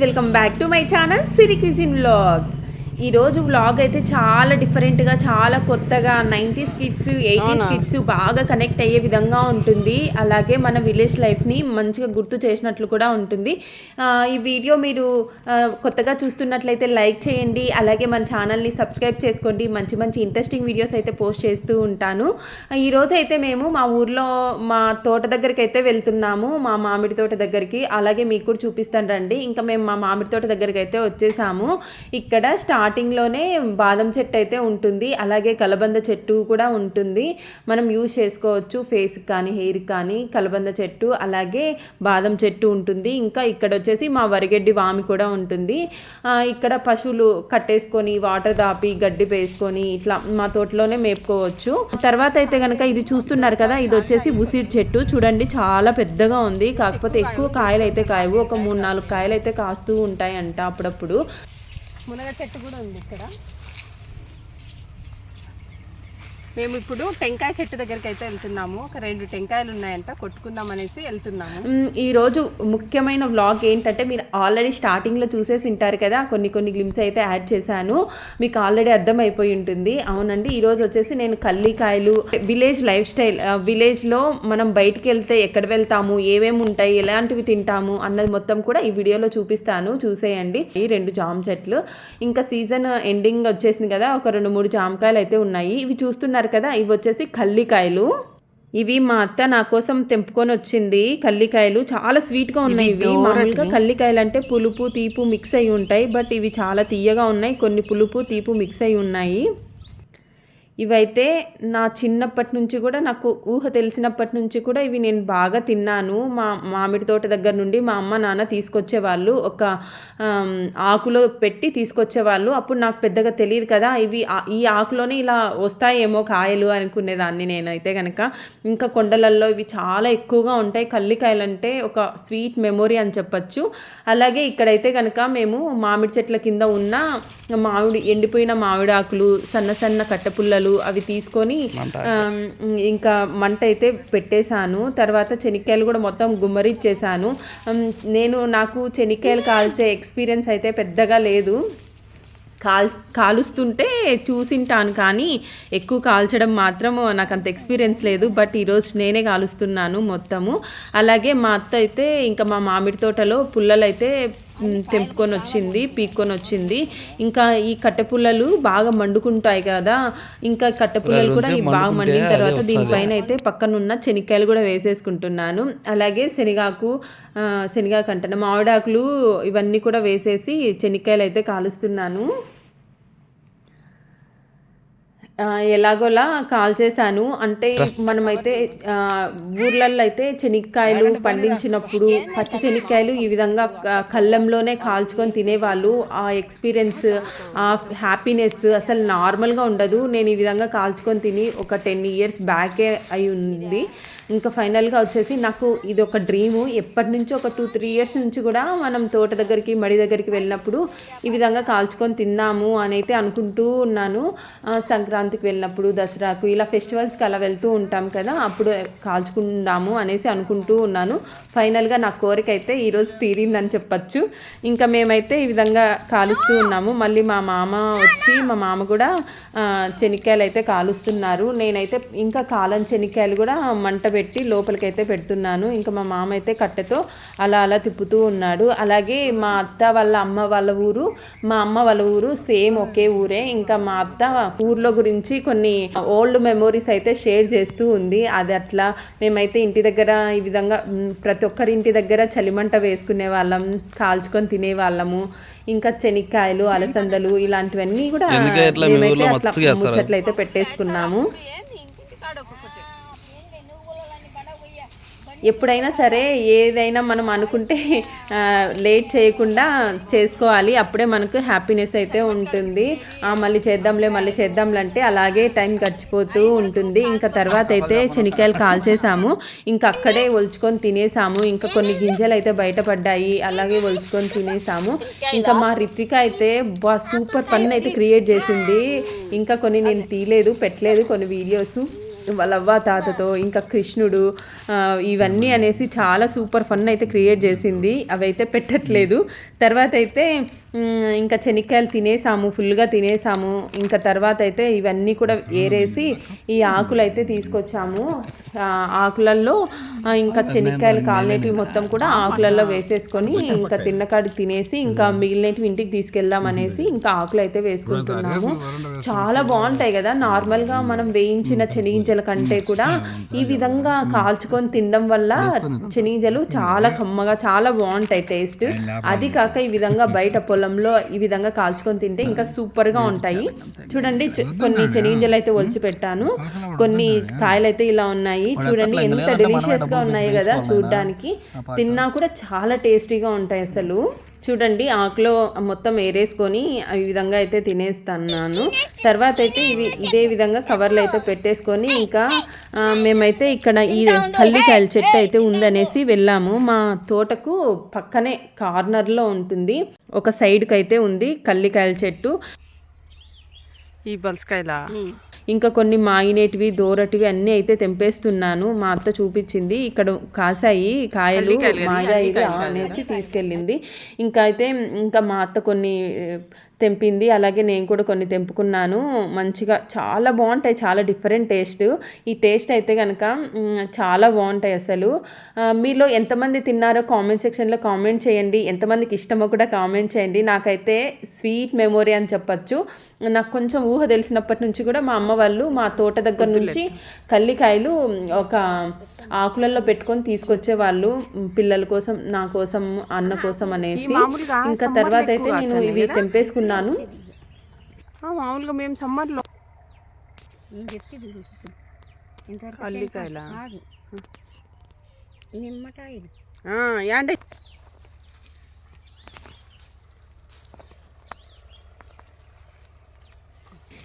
Friends welcome back to my channel Siri cuisine vlogs ఈరోజు vlog అయితే చాలా డిఫరెంట్గా చాలా కొత్తగా నైంటీస్ కిడ్స్ ఎయిటీస్? కిడ్స్ బాగా కనెక్ట్ అయ్యే విధంగా ఉంటుంది. అలాగే మన విలేజ్ లైఫ్ని మంచిగా గుర్తు చేసినట్లు కూడా ఉంటుంది. ఈ వీడియో మీరు కొత్తగా చూస్తున్నట్లయితే లైక్ చేయండి. అలాగే మన ఛానల్ని సబ్స్క్రైబ్ చేసుకోండి. మంచి మంచి ఇంట్రెస్టింగ్ వీడియోస్ అయితే పోస్ట్ చేస్తూ ఉంటాను. ఈ రోజు అయితే మేము మా ఊర్లో మా తోట దగ్గరికి అయితే వెళ్తున్నాము. మా మామిడి తోట దగ్గరికి. అలాగే మీకు కూడా చూపిస్తాను రండి. ఇంకా మేము మా మామిడి తోట దగ్గరికి అయితే వచ్చేసాము. ఇక్కడ స్టార్టింగ్లోనే బాదం చెట్టు అయితే ఉంటుంది. అలాగే కలబంద చెట్టు కూడా ఉంటుంది. మనం యూజ్ చేసుకోవచ్చు ఫేస్కి కానీ హెయిర్కి కానీ కలబంద చెట్టు అలాగే బాదం చెట్టు ఉంటుంది. ఇంకా ఇక్కడ వచ్చేసి మా వరిగడ్డి వామి కూడా ఉంటుంది. ఇక్కడ పశువులు కట్టేసుకొని వాటర్ దాపి గడ్డి వేసుకొని ఇట్లా మా తోటలోనే మేపుకోవచ్చు. తర్వాత అయితే కనుక ఇది చూస్తున్నారు కదా ఇది వచ్చేసి ఉసిరి చెట్టు. చూడండి చాలా పెద్దగా ఉంది. కాకపోతే ఎక్కువ కాయలు అయితే కాయవు. ఒక మూడు నాలుగు కాయలు అయితే కాస్తూ ఉంటాయి అంట అప్పుడప్పుడు. మునగ చెట్టు కూడా ఉంది ఇక్కడ. మేము ఇప్పుడు టెంకాయ చెట్టు దగ్గరికి అయితే వెళ్తున్నాము. ఒక రెండు టెంకాయలు ఉన్నాయంట కొట్టుకుందాం అనేసి వెళ్తున్నాము. ఈరోజు ముఖ్యమైన వ్లాగ్ ఏంటంటే మీరు ఆల్రెడీ స్టార్టింగ్లో చూసేసి ఉంటారు కదా కొన్ని కొన్ని గ్లిమ్స్ అయితే యాడ్ చేశాను. మీకు ఆల్రెడీ అర్థమైపోయి ఉంటుంది. అవునండి ఈరోజు వచ్చేసి నేను కల్లికాయలు విలేజ్ లైఫ్ స్టైల్ విలేజ్లో మనం బయటికి వెళ్తే ఎక్కడ వెళ్తాము ఏమేమి ఉంటాయి ఎలాంటివి తింటాము అన్నది మొత్తం కూడా ఈ వీడియోలో చూపిస్తాను. చూసేయండి. ఈ రెండు జామ చెట్లు. ఇంకా సీజన్ ఎండింగ్ వచ్చేసింది కదా ఒక రెండు మూడు జామకాయలు అయితే ఉన్నాయి. ఇవి చూస్తున్నారు కదా ఇవి వచ్చేసి కల్లికాయలు. ఇవి మా అత్త నా కోసం తెంపుకొని వచ్చింది కల్లికాయలు చాలా స్వీట్గా ఉన్నాయి ఇవి మామూలుగా కల్లికాయలు అంటే పులుపు తీపు మిక్స్ అయి ఉంటాయి. బట్ ఇవి చాలా తీయగా ఉన్నాయి. కొన్ని పులుపు తీపు మిక్స్ అయి ఉన్నాయి. ఇవైతే నా చిన్నప్పటి నుంచి కూడా నాకు ఊహ తెలిసినప్పటి నుంచి కూడా ఇవి నేను బాగా తిన్నాను. మా మామిడి తోట దగ్గర నుండి మా అమ్మ నాన్న తీసుకొచ్చేవాళ్ళు ఒక ఆకులో పెట్టి తీసుకొచ్చేవాళ్ళు. అప్పుడు నాకు పెద్దగా తెలియదు కదా ఇవి ఆ- ఈ ఆకులోనే ఇలా వస్తాయేమో కాయలు అనుకునేదాన్ని నేనైతే కనుక ఇంకా కొండలల్లో ఇవి చాలా ఎక్కువగా ఉంటాయి. కల్లికాయలు అంటే ఒక స్వీట్ మెమొరీ అని చెప్పచ్చు. అలాగే ఇక్కడైతే కనుక మేము మామిడి చెట్ల కింద ఉన్న మామిడి ఎండిపోయిన మామిడి ఆకులు సన్న సన్న కట్టపుల్లలు అవి తీసుకొని ఇంకా మంట అయితే పెట్టేశాను. తర్వాత చెనిక్కాయలు కూడా మొత్తం గుమ్మరిచ్చేసాను నేను నాకు చెనిక్కాయలు కాల్చే ఎక్స్పీరియన్స్ అయితే పెద్దగా లేదు. కాల్ కాలుస్తుంటే చూసింటాను కానీ ఎక్కువ కాల్చడం మాత్రం నాకు అంత ఎక్స్పీరియన్స్ లేదు. బట్ ఈరోజు నేనే కాలుస్తున్నాను మొత్తము. అలాగే మా అత్త అయితే ఇంకా మా మామిడి తోటలో పుల్లలు అయితే తెంపుకొని వచ్చింది పీక్కొని వచ్చింది ఇంకా ఈ కట్టె పుల్లలు బాగా మండుకుంటాయి కదా ఇంకా కట్టె పుల్లలు కూడా బాగా మండిన తర్వాత దీనిపైన అయితే పక్కనున్న శనక్కాయలు కూడా వేసేసుకుంటున్నాను. అలాగే శనగాకు శనగాకు అంటాను మామిడాకులు ఇవన్నీ కూడా వేసేసి శనక్కాయలు అయితే కాలుస్తున్నాను. ఎలాగోలా కాల్ చేశాను. అంటే మనమైతే ఆ, ఊర్లలో అయితే చెనిక్కాయలు పండించినప్పుడు పచ్చి చెనిక్కాయలు ఈ విధంగా కళ్ళంలోనే కాల్చుకొని తినేవాళ్ళు. ఆ ఎక్స్పీరియన్స్ ఆ హ్యాపీనెస్ అసలు నార్మల్గా ఉండదు. నేను ఈ విధంగా కాల్చుకొని తిని ఒక టెన్ ఇయర్స్ బ్యాకే అయి ఉంది. ఇంకా ఫైనల్గా వచ్చేసి నాకు ఇది ఒక డ్రీము. ఎప్పటి నుంచో ఒక టూ త్రీ ఇయర్స్ నుంచి కూడా మనం తోట దగ్గరికి మడి దగ్గరికి వెళ్ళినప్పుడు ఈ విధంగా కాల్చుకొని తిన్నాము అని అయితే అనుకుంటూ ఉన్నాను. సంక్రాంతికి వెళ్ళినప్పుడు దసరాకు ఇలా ఫెస్టివల్స్కి అలా వెళ్తూ ఉంటాం కదా అప్పుడు కాల్చుకుందాము అనేసి అనుకుంటూ ఉన్నాను. ఫైనల్గా నా కోరిక అయితే ఈరోజు తీరిందని చెప్పచ్చు. ఇంకా మేమైతే ఈ విధంగా కాలుస్తూ ఉన్నాము. మళ్ళీ మా మామ వచ్చి మా మామ కూడా చెనిక్కాయలు అయితే కాలుస్తున్నారు. నేనైతే ఇంకా కాలం చెనిక్కాయలు కూడా మంట పెట్టి లోపలికైతే పెడుతున్నాను. ఇంకా మా మామ అయితే కట్టెతో అలా అలా తిప్పుతూ ఉన్నాడు. అలాగే మా అత్త వాళ్ళ అమ్మ వాళ్ళ ఊరు మా అమ్మ వాళ్ళ ఊరు సేమ్ ఒకే ఊరే. ఇంకా మా అత్త ఊర్లో గురించి కొన్ని ఓల్డ్ మెమోరీస్ అయితే షేర్ చేస్తూ ఉంది. అది అట్లా మేమైతే ఇంటి దగ్గర ఈ విధంగా ప్రతి ప్రతి ఒక్కరి ఇంటి దగ్గర చలిమంట వేసుకునే వాళ్ళం కాల్చుకొని తినే వాళ్ళము ఇంకా చెనిక్కాయలు అలసందలు ఇలాంటివన్నీ కూడా మేమైతే అట్లా? ముచ్చట్లయితే పెట్టేసుకున్నాము ఎప్పుడైనా సరే ఏదైనా మనం అనుకుంటే లేట్ చేయకుండా చేసుకోవాలి. అప్పుడే మనకు హ్యాపీనెస్ అయితే ఉంటుంది. మళ్ళీ చేద్దాంలే మళ్ళీ చేద్దాంలే అంటే అలాగే టైం గడిచిపోతూ ఉంటుంది. ఇంకా తర్వాత అయితే శనక్కాయలు కాల్చేసాము ఇంకా అక్కడే ఒలుచుకొని తినేసాము ఇంకా కొన్ని గింజలు అయితే బయటపడ్డాయి. అలాగే ఒలుచుకొని తినేసాము ఇంకా మా రిత్విక అయితే బా సూపర్ పని అయితే క్రియేట్ చేసింది. ఇంకా కొన్ని నేను తీయలేదు పెట్టలేదు కొన్ని వీడియోస్. వాళ్ళ అవ్వ తాతతో ఇంకా కృష్ణుడు ఇవన్నీ అనేసి చాలా సూపర్ ఫన్ అయితే క్రియేట్ చేసింది. అవైతే పెట్టట్లేదు. తర్వాత అయితే ఇంకా శనక్కాయలు తినేసాము ఫుల్గా తినేసాము. ఇంకా తర్వాత అయితే ఇవన్నీ కూడా ఏరేసి ఈ ఆకులు అయితే తీసుకొచ్చాము ఆకులల్లో ఇంకా శనక్కాయలు కాలినేటివి మొత్తం కూడా ఆకులలో వేసేసుకొని ఇంకా తిన్నకాడికి తినేసి ఇంకా మిగిలినవి ఇంటికి తీసుకెళ్దాం అనేసి ఇంకా ఆకులు అయితే వేసుకుంటున్నాము. చాలా బాగుంటాయి కదా. నార్మల్గా మనం వేయించిన శనగింజల కంటే కూడా ఈ విధంగా కాల్చుకొని తినడం వల్ల శనగింజలు చాలా కమ్మగా చాలా బాగుంటాయి టేస్ట్. అది కాక ఈ విధంగా బయట పొలంలో ఈ విధంగా కాల్చుకొని తింటే ఇంకా సూపర్గా ఉంటాయి. చూడండి కొన్ని శనగింజలు అయితే ఒలిచి పెట్టాను. కొన్ని కాయలు అయితే ఇలా ఉన్నాయి. చూడండి ఎంత డెలిషియస్గా ఉన్నాయి కదా చూడడానికి. తిన్నా కూడా చాలా టేస్టీగా ఉంటాయి అసలు. చూడండి ఆకులో మొత్తం ఏరేసుకొని ఈ విధంగా అయితే తినేస్తున్నాను. తర్వాత అయితే ఇవి ఇదే విధంగా కవర్లు అయితే పెట్టేసుకొని ఇంకా మేమైతే ఇక్కడ ఈ కల్లికాయల చెట్టు అయితే ఉందనేసి వెళ్ళాము. మా తోటకు పక్కనే కార్నర్లో ఉంటుంది. ఒక సైడ్కి అయితే ఉంది కల్లికాయల చెట్టు. ఈ బల్స్కాయలా ఇంకా కొన్ని మాగినేటివి దోరటివి అన్నీ అయితే తెంపేస్తున్నాను. మా అత్త చూపించింది. ఇక్కడ కాసాయి కాయలు మాగాయి అనేసి తీసుకెళ్ళింది. ఇంకా అయితే ఇంకా మా అత్త కొన్ని తెంపింది. అలాగే నేను కూడా కొన్ని తెంపుకున్నాను. మంచిగా చాలా బాగుంటాయి. చాలా డిఫరెంట్ టేస్ట్. ఈ టేస్ట్ అయితే కనుక చాలా బాగుంటాయి అసలు. మీలో ఎంతమంది తిన్నారో కామెంట్ సెక్షన్లో కామెంట్ చేయండి. ఎంతమందికి ఇష్టమో కూడా కామెంట్ చేయండి. నాకైతే స్వీట్ మెమొరీ అని చెప్పచ్చు. నాకు కొంచెం ఊహ తెలిసినప్పటి నుంచి కూడా మా అమ్మ వాళ్ళు మా తోట దగ్గర నుంచి కల్లికాయలు ఒక ఆకులలో పెట్టుకొని తీసుకొచ్చే వాళ్ళు పిల్లల కోసం నా కోసం అన్న కోసం అనేసి ఇంకా తర్వాత అయితే నేను ఇవి తెంపేసుకున్నాను. ఆ, మామూలుగా మేము సమ్మర్లో అల్లికాయలా నిమ్మకాయలు.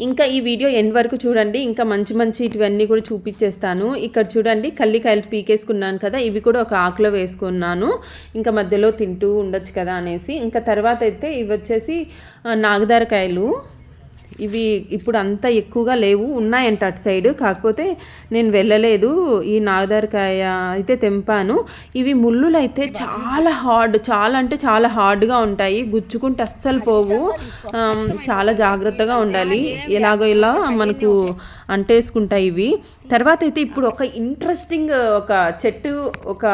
ఇంకా ఈ వీడియో ఎండ్ వరకు చూడండి. ఇంకా మంచి మంచి ఇటువన్నీ కూడా చూపించేస్తాను. ఇక్కడ చూడండి కల్లికాయలు పీకేసుకున్నాను కదా. ఇవి కూడా ఒక ఆకులో వేసుకున్నాను. ఇంకా మధ్యలో తింటూ ఉండొచ్చు కదా అనేసి. ఇంకా తర్వాత అయితే ఇవి వచ్చేసి నాగదారకాయలు. ఇవి ఇప్పుడు అంత ఎక్కువగా లేవు ఉన్నాయంట అటు సైడ్. కాకపోతే నేను వెళ్ళలేదు. ఈ నాగదారికాయ అయితే తెంపాను. ఇవి ముళ్ళులు అయితే చాలా హార్డ్ చాలా అంటే చాలా హార్డ్గా ఉంటాయి. గుచ్చుకుంటే అస్సలు పోవు. చాలా జాగ్రత్తగా ఉండాలి. ఎలాగో ఇలా మనకు అంటేసుకుంటాయి ఇవి. తర్వాత అయితే ఇప్పుడు ఒక ఇంట్రెస్టింగ్ ఒక చెట్టు ఒక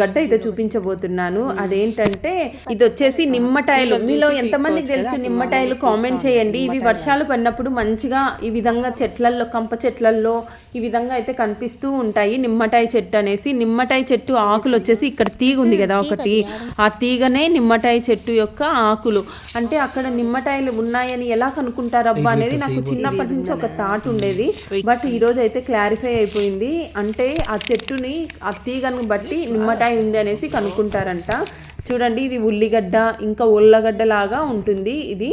గడ్డ అయితే చూపించబోతున్నాను. అదేంటంటే ఇది వచ్చేసి నిమ్మటాయలు. మీలో ఎంతమందికి తెలుసు నిమ్మటాయలు? కామెంట్ చేయండి. ఇవి వర్షాలు పడినప్పుడు మంచిగా ఈ విధంగా చెట్లల్లో కంప చెట్లల్లో ఈ విధంగా అయితే కనిపిస్తూ ఉంటాయి. నిమ్మటాయ చెట్టు అనేసి. నిమ్మటాయ చెట్టు ఆకులు వచ్చేసి ఇక్కడ తీగ ఉంది కదా ఒకటి. ఆ తీగనే నిమ్మటాయ చెట్టు యొక్క ఆకులు. అంటే అక్కడ నిమ్మటాయలు ఉన్నాయని ఎలా కనుక్కుంటారబ్బా అనేది నాకు చిన్నప్పటి నుంచి ఒక థాట్ ఉండేది. బట్ ఈరోజు అయితే క్లారిఫై అయిపోయింది. అంటే ఆ చెట్టుని ఆ తీగను బట్టి నిమ్మకాయ ఉంది అనేసి కనుక్కుంటారంట. చూడండి ఇది ఉల్లిగడ్డ ఇంకా ఉల్లగడ్డ లాగా ఉంటుంది ఇది.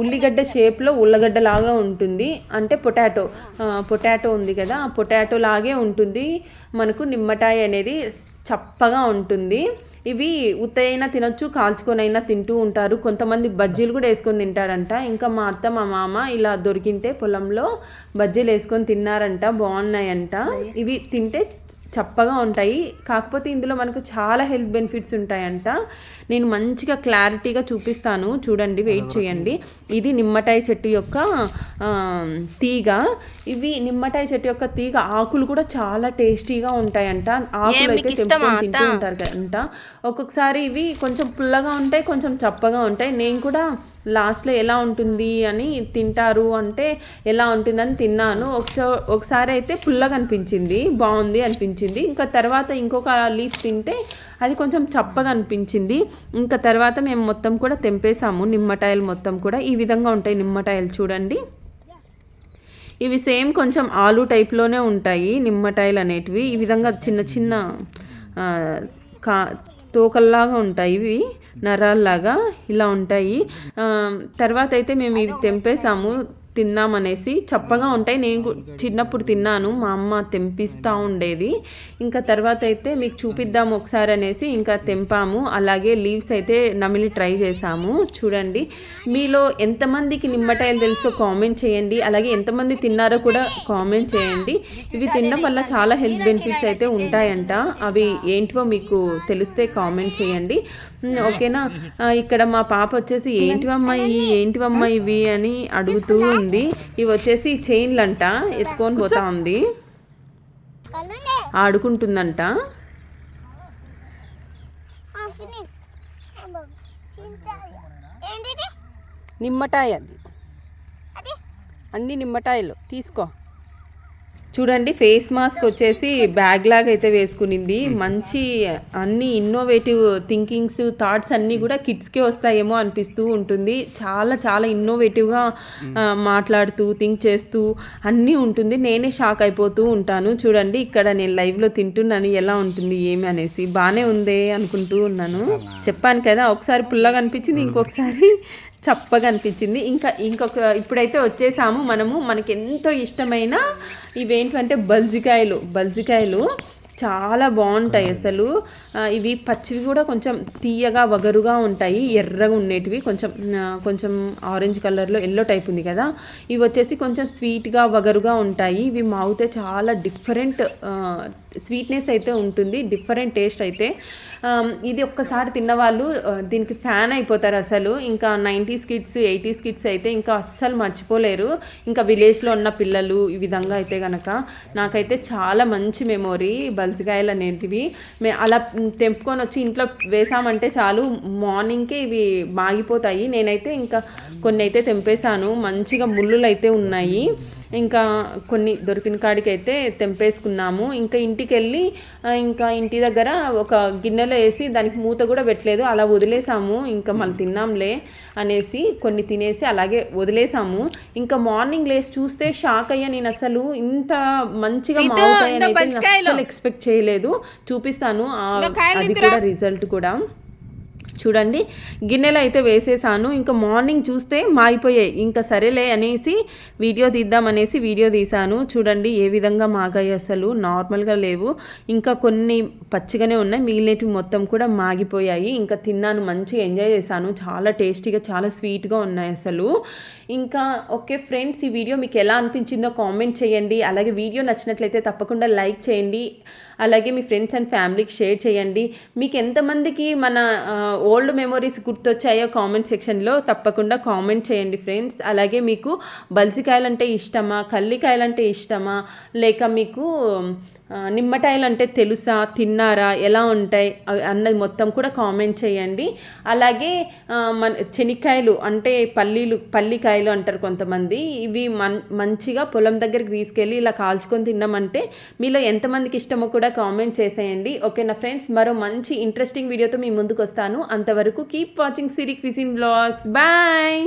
ఉల్లిగడ్డ షేప్లో ఉల్లగడ్డ లాగా ఉంటుంది. అంటే పొటాటో పొటాటో ఉంది కదా ఆ పొటాటో లాగే ఉంటుంది. మనకు నిమ్మకాయ అనేది చప్పగా ఉంటుంది. ఇవి ఉత్తైనా తినొచ్చు కాల్చుకొనైనా తింటూ ఉంటారు. కొంతమంది బజ్జీలు కూడా వేసుకొని తింటారంట. ఇంకా మా అత్త మా మామ ఇలా దొరికింటే పొలంలో బజ్జీలు వేసుకొని తిన్నారంట. బాగున్నాయంట. ఇవి తింటే చప్పగా ఉంటాయి. కాకపోతే ఇందులో మనకు చాలా హెల్త్ బెనిఫిట్స్ ఉంటాయంట. నేను మంచిగా క్లారిటీగా చూపిస్తాను. చూడండి వెయిట్ చేయండి. ఇది నిమ్మటాయ చెట్టు యొక్క తీగ. ఇవి నిమ్మటాయ చెట్టు యొక్క తీగ ఆకులు కూడా చాలా టేస్టీగా ఉంటాయంట. ఆకులు అయితే తెంపుకొని తింటూ ఉంటారు అంట. ఒక్కొక్కసారి ఇవి కొంచెం పుల్లగా ఉంటాయి కొంచెం చప్పగా ఉంటాయి. నేను కూడా లాస్ట్లో ఎలా ఉంటుంది అని తింటారు అంటే ఎలా ఉంటుందని తిన్నాను. ఒకసారి ఒకసారి అయితే పుల్లగా అనిపించింది బాగుంది అనిపించింది. ఇంకా తర్వాత ఇంకొక లీఫ్ తింటే అది కొంచెం చప్పగా అనిపించింది. ఇంకా తర్వాత మేము మొత్తం కూడా తెంపేసాము నిమ్మటాయలు మొత్తం కూడా. ఈ విధంగా ఉంటాయి నిమ్మటాయలు చూడండి. ఇవి సేమ్ కొంచెం ఆలు టైప్లోనే ఉంటాయి నిమ్మటాయలు అనేటివి. ఈ విధంగా చిన్న చిన్న కా తోకల్లాగా ఉంటాయి ఇవి నరాల్లాగా ఇలా ఉంటాయి. తర్వాత అయితే మేము ఇవి తెంపేసాము. తిందామనేసి చప్పగా ఉంటాయి. నేను చిన్నప్పుడు తిన్నాను. మా అమ్మ తెంపిస్తూ ఉండేది. ఇంకా తర్వాత అయితే మీకు చూపిద్దాము ఒకసారి అనేసి ఇంకా తెంపాము. అలాగే లీవ్స్ అయితే నమిలి ట్రై చేసాము చూడండి. మీలో ఎంతమందికి నిమ్మకాయలు తెలుసో కామెంట్ చేయండి. అలాగే ఎంతమంది తిన్నారో కూడా కామెంట్ చేయండి. ఇవి తినడం వల్ల చాలా హెల్త్ బెనిఫిట్స్ అయితే ఉంటాయంట. అవి ఏంటివో మీకు తెలిస్తే కామెంట్ చేయండి. ఓకేనా? ఇక్కడ మా పాప వచ్చేసి ఏంటివమ్మా ఇవి ఏంటివమ్మా ఇవి? అని అడుగుతూ ఉంది. ఇవి వచ్చేసి చైన్లు అంట ఎత్తుకొని పోతా ఉంది. ఆడుకుంటుందంట. నిమ్మటాయ అది అన్ని నిమ్మటాయలు తీసుకో. చూడండి ఫేస్ మాస్క్ వచ్చేసి బ్యాగ్ లాగా అయితే వేసుకునింది. మంచి అన్ని ఇన్నోవేటివ్ థింకింగ్స్ థాట్స్ అన్నీ కూడా కిడ్స్కే వస్తాయేమో అనిపిస్తూ ఉంటుంది. చాలా చాలా ఇన్నోవేటివ్గా మాట్లాడుతూ థింక్ చేస్తూ అన్నీ ఉంటుంది. నేనే షాక్ అయిపోతూ ఉంటాను. చూడండి ఇక్కడ నేను లైవ్లో తింటున్నాను. ఎలా ఉంటుంది ఏమి అనేసి. బాగానే ఉందే అనుకుంటూ ఉన్నాను. చెప్పాను కదా ఒకసారి పుల్లగా అనిపించింది ఇంకొకసారి చప్పగా అనిపించింది ఇంకా ఇంకొక ఇప్పుడైతే వచ్చేసాము మనము. మనకి ఎంతో ఇష్టమైన ఇవేంటంటే బల్జికాయలు. బల్జికాయలు చాలా బాగుంటాయి అసలు. ఇవి పచ్చివి కూడా కొంచెం తీయగా వగరుగా ఉంటాయి. ఎర్రగా ఉండేటివి. కొంచెం కొంచెం ఆరెంజ్ కలర్లో ఎల్లో టైప్ ఉంది కదా. ఇవి వచ్చేసి కొంచెం స్వీట్గా వగరుగా ఉంటాయి. ఇవి మాగితే చాలా డిఫరెంట్ స్వీట్నెస్ అయితే ఉంటుంది. డిఫరెంట్ టేస్ట్ అయితే. ఇది ఒక్కసారి తిన్నవాళ్ళు దీనికి ఫ్యాన్ అయిపోతారు అసలు. ఇంకా నైంటీస్ కిడ్స్ ఎయిటీస్ కిడ్స్ అయితే ఇంకా అస్సలు మర్చిపోలేరు. ఇంకా విలేజ్లో ఉన్న పిల్లలు ఈ విధంగా అయితే కనుక నాకైతే చాలా మంచి మెమొరీ బల్జికాయలు అనేటివి. మే అలా తెంపుకొని వచ్చి ఇంట్లో వేసామంటే చాలు మార్నింగ్కే ఇవి మాగిపోతాయి. నేనైతే ఇంకా కొన్ని అయితే తెంపేశాను. మంచిగా ముళ్ళులు అయితే ఉన్నాయి. ఇంకా కొన్ని దొరికిన కాడికి అయితే తెంపేసుకున్నాము. ఇంకా ఇంటికి వెళ్ళి ఇంకా ఇంటి దగ్గర ఒక గిన్నెలో వేసి దానికి మూత కూడా పెట్టలేదు. అలా వదిలేసాము. ఇంకా మళ్ళీ తిన్నాంలే అనేసి కొన్ని తినేసి అలాగే వదిలేసాము. ఇంకా మార్నింగ్ లేసి చూస్తే షాక్ అయ్యా నేను అసలు ఇంత మంచిగా మావుతాయని అస్సలు ఎక్స్పెక్ట్ చేయలేదు. చూపిస్తాను. ఆ, అది కూడా రిజల్ట్ కూడా. చూడండి. గిన్నెలో అయితే వేసేసాను. ఇంకా మార్నింగ్ చూస్తే మాగిపోయాయి. ఇంకా సరేలే అనేసి వీడియో తీద్దామనేసి వీడియో తీశాను. చూడండి ఏ విధంగా మాగాయి అసలు. నార్మల్గా లేవు. ఇంకా కొన్ని పచ్చిగానే ఉన్నాయి. మిగిలినవి మొత్తం కూడా మాగిపోయాయి. ఇంకా తిన్నాను. మంచిగా ఎంజాయ్ చేశాను. చాలా టేస్టీగా చాలా స్వీట్గా ఉన్నాయి అసలు. ఇంకా ఓకే ఫ్రెండ్స్ ఈ వీడియో మీకు ఎలా అనిపించిందో కామెంట్ చేయండి. అలాగే వీడియో నచ్చినట్లయితే తప్పకుండా లైక్ చేయండి. అలాగే మీ ఫ్రెండ్స్ అండ్ ఫ్యామిలీకి షేర్ చేయండి. మీకు ఎంతమందికి మన ఓల్డ్ మెమొరీస్ గుర్తొచ్చాయో కామెంట్ సెక్షన్లో తప్పకుండా కామెంట్ చేయండి ఫ్రెండ్స్ అలాగే మీకు బల్సికాయలు అంటే ఇష్టమా కల్లికాయలు అంటే ఇష్టమా లేక మీకు నిమ్మకాయలు అంటే తెలుసా తిన్నారా ఎలా ఉంటాయి అవి అన్నది మొత్తం కూడా కామెంట్ చేయండి. అలాగే మన చెనిక్కాయలు అంటే పల్లీలు పల్లికాయలు అంటారు కొంతమంది. ఇవి మన్ మంచిగా పొలం దగ్గరికి తీసుకెళ్ళి ఇలా కాల్చుకొని తిన్నామంటే మీలో ఎంతమందికి ఇష్టమో కూడా కామెంట్ చేసేయండి. ఓకేనా ఫ్రెండ్స్ మరో మంచి ఇంట్రెస్టింగ్ వీడియోతో మీ ముందుకు వస్తాను అంతవరకు keep watching Siri cuisine blogs bye